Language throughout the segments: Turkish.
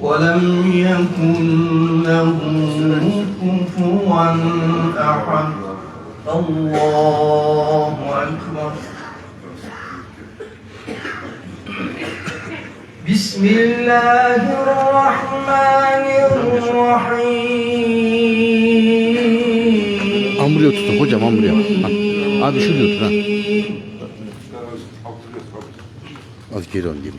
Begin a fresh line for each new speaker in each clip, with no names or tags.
ولم يكن له كفوا أحد الله أكبر بسم الله الرحمن الرحيم
Hamburger tutun hocam hamburger. Ha. Abi şuraya otur ha. Az geri al geri.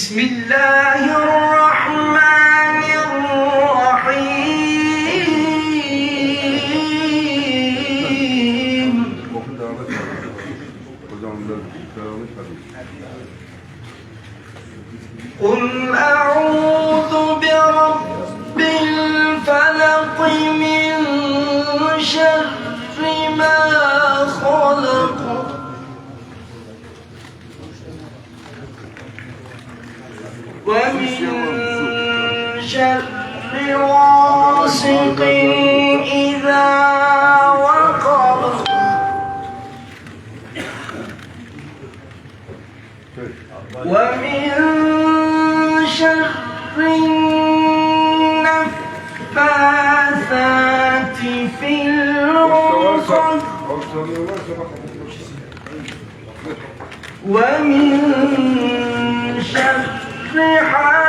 بسم الله الرحمن الرحيم. قل أعوذ شر غاسق إذا وقب ومن شر النفاثات في العقد ومن شر حاسد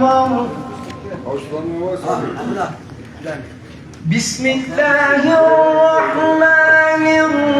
أكبر بسم الله الرحمن الرحيم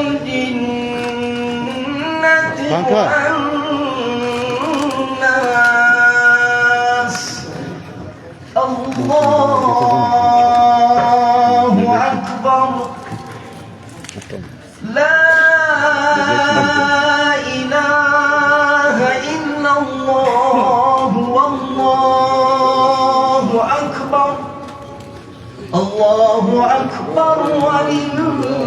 الجنة. والناس. الله أكبر. لا إله إلا الله والله أكبر. الله أكبر ولله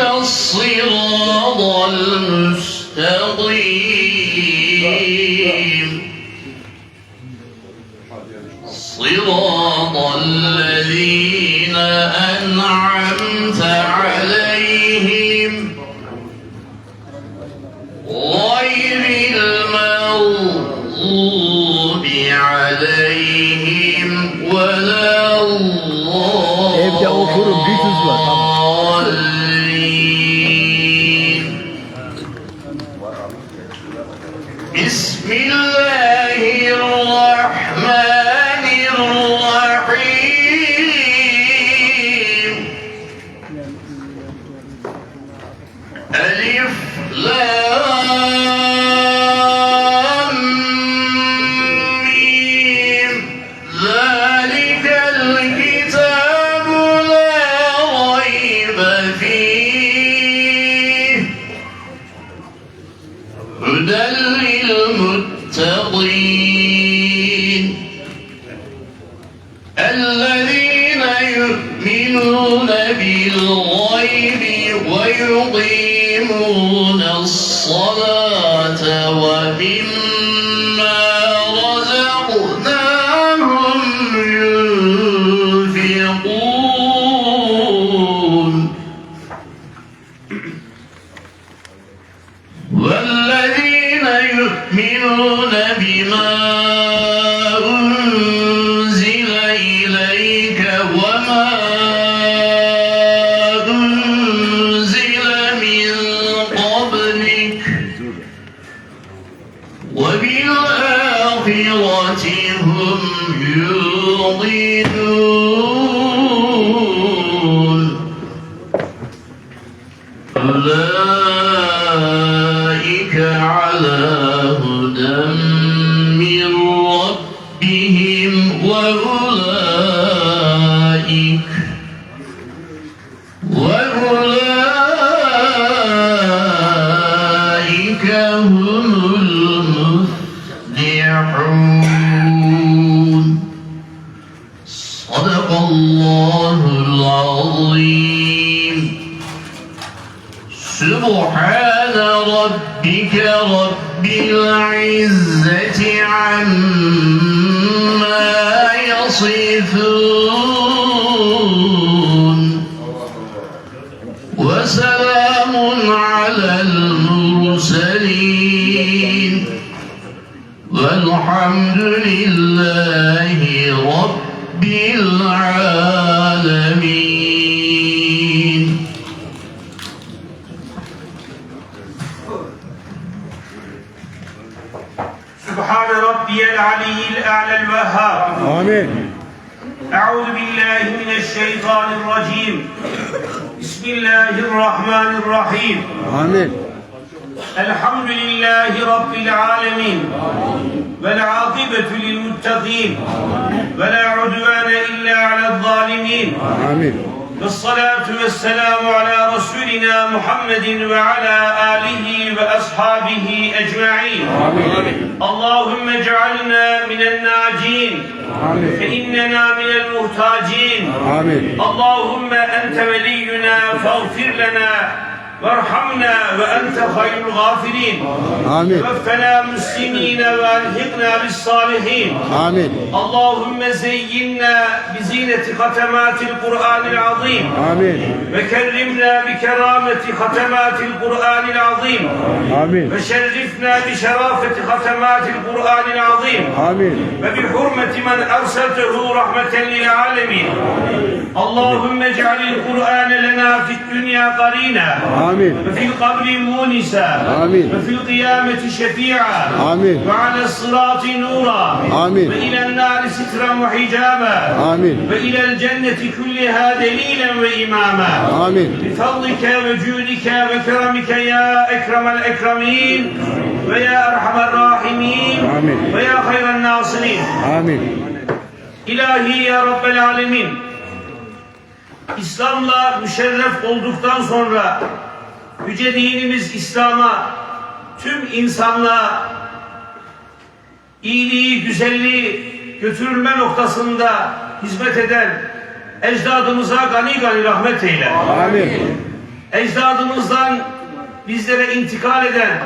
اهدنا الصراط المستقيم صراط الذين أنعمت عليهم غير المغضوب عليهم ولا
Evde oturup bir tuz var,
الصلاة وبالآخرة هم يوقنون. أولئك على هدى من ربهم وأولئك وأولئك هم المفلحون صدق الله العظيم. سبحان ربك رب العزة عما يصفون. وسلام على المرسلين. والحمد لله رب العالمين
سبحان ربي العلي الأعلى الوهاب
Amin.
أعوذ بالله من الشيطان الرجيم بسم الله الرحمن الرحيم
Amin.
الحمد لله رب العالمين والعاقبة للمتقين ولا عدوان إلا على الظالمين
Amin.
والصلاة والسلام على رسولنا محمد وعلى آله وأصحابه أجمعين اللهم اجعلنا من الناجين
Amin.
فإننا من المحتاجين
Amin.
اللهم أنت ولينا فاغفر لنا وارحمنا وأنت خير الغافرين
Amin.
توفنا مسلمين والحقنا بالصالحين
Amin.
اللهم زينا بزينة ختمات القرآن العظيم
Amin.
وكرمنا بكرامة ختمات القرآن العظيم
Amin.
وشرفنا بشرافة ختمات القرآن العظيم
Amin.
وبحرمة من أرسلته رحمة للعالمين اللهم اجعل القرآن لنا في الدنيا قرينا
Amin.
وفي القبر مونسا
آمين.
وفي القيامة شفيعا
آمين.
وعلى الصراط نورا
آمين.
وإلى النار سترا وحجابا
Amin.
وإلى الجنة كلها دليلا وإماما
Amin.
بفضلك وجودك وكرمك يا أكرم الأكرمين ويا أرحم الراحمين
آمين.
ويا خير الناصرين
Amin.
İlahi ya Rabbel Alemin İslam'la müşerref olduktan sonra Yüce dinimiz İslam'a tüm insanlığa iyiliği, güzelliği götürülme noktasında hizmet eden ecdadımıza gani gani rahmet eyle.
Amin.
Ecdadımızdan bizlere intikal eden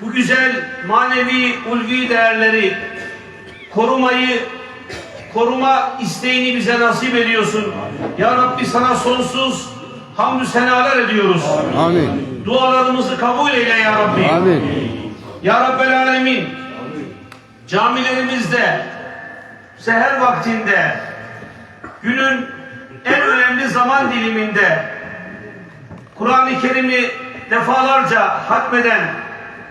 bu güzel manevi, ulvi değerleri korumayı, koruma isteğini bize nasip ediyorsun. Ya Rabbi sana sonsuz hamdü senalar ediyoruz.
Amin.
Dualarımızı kabul eyle ya Rabbi.
Amin.
Ya Rabbel Alemin camilerimizde seher vaktinde günün en önemli zaman diliminde Kur'an-ı Kerim'i defalarca hatmeden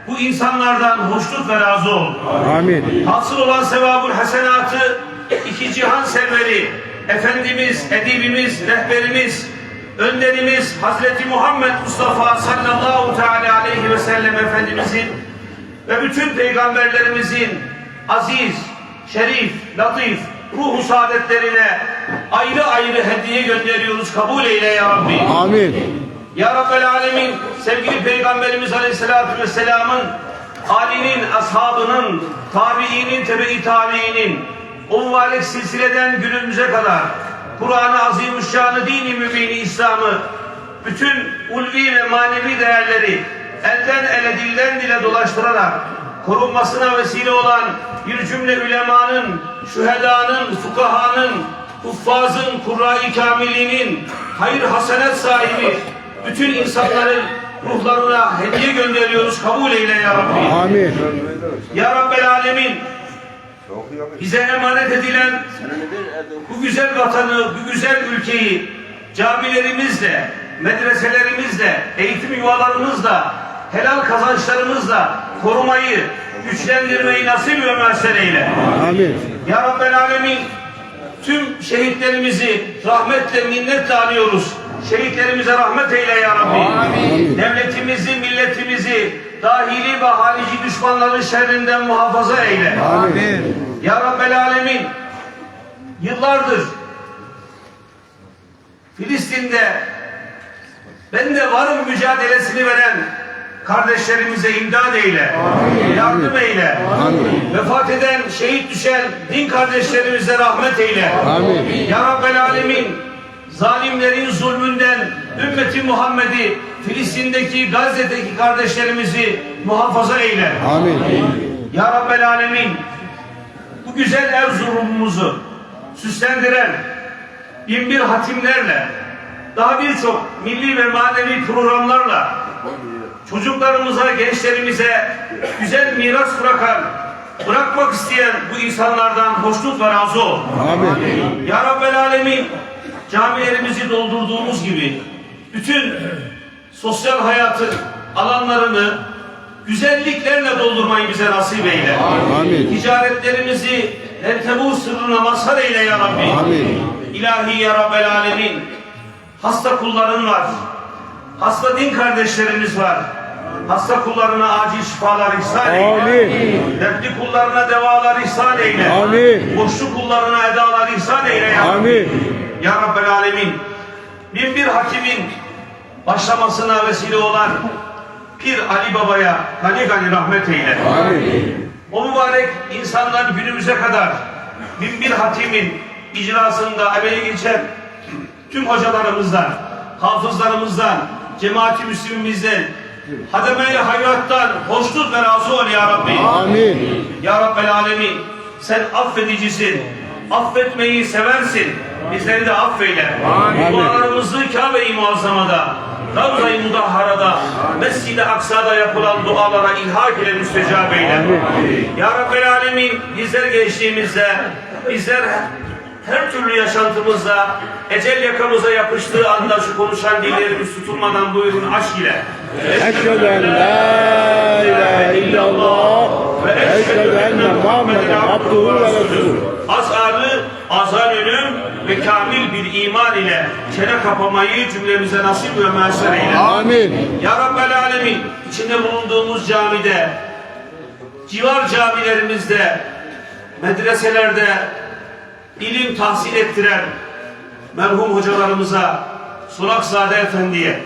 bu insanlardan hoşnut ve razı ol.
Amin.
Hasıl olan sevabul hasenatı iki cihan serveri Efendimiz, edibimiz, rehberimiz, önderimiz Hazreti Muhammed Mustafa sallallahu teala aleyhi ve sellem Efendimizin ve bütün peygamberlerimizin aziz, şerif, latif, ruhu saadetlerine ayrı ayrı hediye gönderiyoruz. Kabul eyle ya Rabbi.
Amin.
Ya Rabbel Alemin sevgili Peygamberimiz Aleyhisselatü Vesselam'ın halinin, ashabının, tabiinin, tebe-i tabiinin o mübarek silsileden günümüze kadar Kur'an-ı Azimüşşan'ı, dini mübini İslam'ı bütün ulvi ve manevi değerleri elden ele dilden dile dolaştırarak korunmasına vesile olan bir cümle ülemanın, şühedanın, fukahanın, huffazın, kurra-i kamilinin, hayır hasenet sahibi bütün insanların ruhlarına hediye gönderiyoruz. Kabul eyle ya Rabbi.
Amin.
Ya Rabbel Alemin bize emanet edilen bu güzel vatanı, bu güzel ülkeyi camilerimizle, medreselerimizle, eğitim yuvalarımızla, helal kazançlarımızla korumayı, güçlendirmeyi nasip ve müessel eyle.
Amin.
Ya Rabbel Alemin tüm şehitlerimizi rahmetle minnetle anıyoruz. Şehitlerimize rahmet eyle ya Rabbi. Devletimizi, milletimizi dahili ve harici düşmanların şerrinden muhafaza eyle.
Amin.
Ya Rabbel Alemin yıllardır Filistin'de ben de varım mücadelesini veren kardeşlerimize imdad eyle. Yardım eyle.
Amin.
Vefat eden, şehit düşen din kardeşlerimize rahmet eyle.
Amin.
Ya Rabbel Alemin zalimlerin zulmünden ümmeti Muhammed'i Filistin'deki Gazze'deki kardeşlerimizi muhafaza eyle.
Amin.
Ya Rabbel Alemin bu güzel Erzurum'umuzu süslendiren binbir hatimlerle daha birçok milli ve manevi programlarla çocuklarımıza, gençlerimize güzel miras bırakan, bırakmak isteyen bu insanlardan hoşnut ve razı ol.
Amin.
Ya Rabbel Alemin camilerimizi doldurduğumuz gibi bütün sosyal hayatın alanlarını güzelliklerle doldurmayı bize nasip eyle.
Amin.
Ticaretlerimizi ertebu sırrına mazhar eyle ya Rabbi.
Amin.
İlahi ya Rabbel Alemin hasta kulların var. Hasta din kardeşlerimiz var. Hasta kullarına acil şifalar ihsan eyle.
Amin.
Dertli kullarına devalar ihsan eyle.
Amin.
Boşluk kullarına edalar ihsan eyle ya Rabbi.
Amin.
Ya Rabbel Alemin bin bir hakimin başlamasına vesile olan Pir Ali Baba'ya gani gani rahmet eyle.
Amin.
O mübarek insandan günümüze kadar bin bir hatimin icrasında emeği geçen tüm hocalarımızdan, hafızlarımızdan, cemaati müslümimizden, hademe-i hayrattan hoşnut ve razı ol ya Rabbi.
Amin.
Ya Rabbel Alemin sen affedicisin. Affetmeyi seversin. Bizleri de affeyle.
Amin.
Dualarımızı Kabe-i Muazzama'da, Ravza-i Mudahhara'da, Mescid-i Aksa'da yapılan dualara ilhak ile müstecab eyle. Ya Rabbel Alemin bizler gençliğimizde, bizler her türlü yaşantımızda ecel yakamıza yapıştığı anda şu konuşan dillerimiz tutulmadan buyurun aşk ile.
Eşhedü en la ilahe illallah ve eşhedü enne Muhammeden abduhu ve resulü.
Azarı, azal ölüm ve kamil bir iman ile çene kapamayı cümlemize nasip ve müessir eyle.
Amin.
Ya Rabbel Alemin içinde bulunduğumuz camide, civar camilerimizde, medreselerde ilim tahsil ettiren merhum hocalarımıza, Sulakzade Efendi'ye,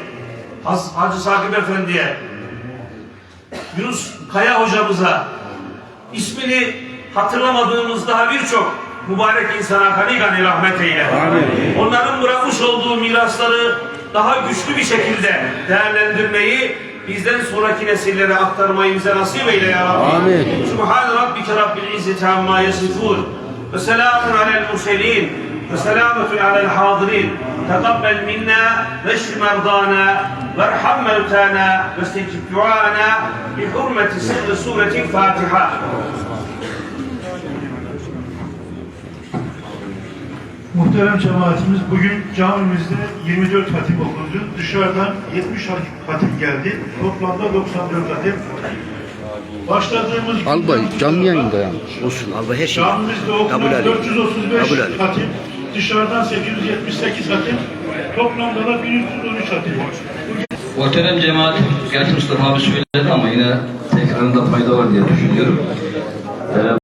Hacı Sakip Efendi'ye, Yunus Kaya hocamıza, ismini hatırlamadığımız daha birçok mübarek insana gani gani rahmet eyle.
Amin.
Onların bırakmış olduğu mirasları daha güçlü bir şekilde değerlendirmeyi bizden sonraki nesillere aktarmayı bize nasip eyle ya Rabbi.
Amin.
Subhan rabbike rabbil izzeti amma yasifun. Ve selamun alel murselin. Ve selametun alel hadirin. Tekabbel minna ve şfi merdana. Verham mevtana. Ve stecib duana. Bi hurmeti sırrı sureti Fatiha.
Muhterem cemaatimiz bugün camimizde 24 hatip okundu. Dışarıdan 70 hatip geldi. Toplamda 94 hatip. Başladığımız
Albay canlı yayında yani. Olsun albay her şey.
Camimizde okunan
Kabul Ali.
435
Kabul Ali.
hatip. Dışarıdan 878 hatip. Toplamda da 1313 hatip. Bugün
Muhterem cemaat, gerçi Mustafa abi söyledi ama yine tekrarında fayda var diye düşünüyorum. Ee,